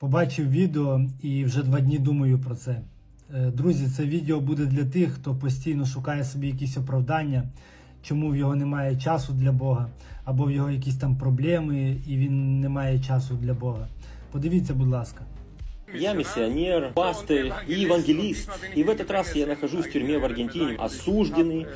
Побачив відео і вже два дні думаю про це. Е, Друзі, це відео буде для тих, хто постійно шукає собі якісь оправдання, чому в його немає часу для Бога, або в його якісь там проблеми, і він не має часу для Бога. Подивіться, будь ласка. Я миссионер, пастырь и евангелист. И в этот раз я нахожусь в тюрьме в Аргентине, осужденный.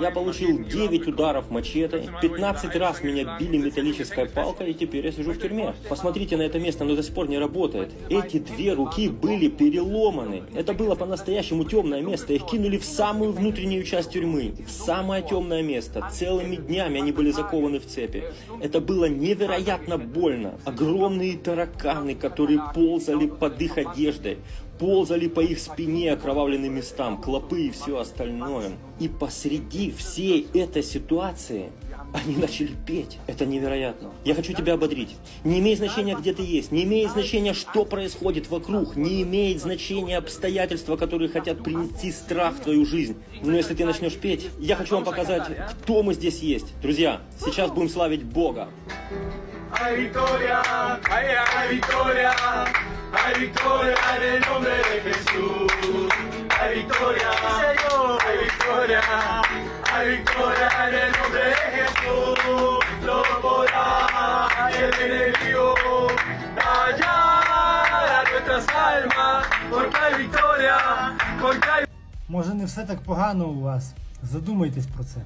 Я получил 9 ударов мачете, 15 раз меня били металлической палкой, и теперь я сижу в тюрьме. Посмотрите на это место, оно до сих пор не работает. Эти две руки были переломаны. Это было по-настоящему темное место. Их кинули в самую внутреннюю часть тюрьмы, в самое темное место. Целыми днями они были закованы в цепи. Это было невероятно больно. Огромные тараканы, которые ползали под их одеждой, ползали по их спине, окровавленным местам, клопы и все остальное. И посреди всей этой ситуации они начали петь. Это невероятно. Я хочу тебя ободрить. Не имеет значения, где ты есть, не имеет значения, что происходит вокруг, не имеет значения обстоятельства, которые хотят принести страх в твою жизнь. Но если ты начнешь петь, я хочу вам показать, кто мы здесь есть. Друзья, сейчас будем славить Бога. Hay victoria, hay, hay victoria, hay victoria en el nombre. Hay victoria, hay victoria, hay victoria en el nombre de Jesús. Lo podrá el enemigo callar a nuestras almas, porque hay victoria, porque hay Може, не все так погано у вас. Задумайтесь про це.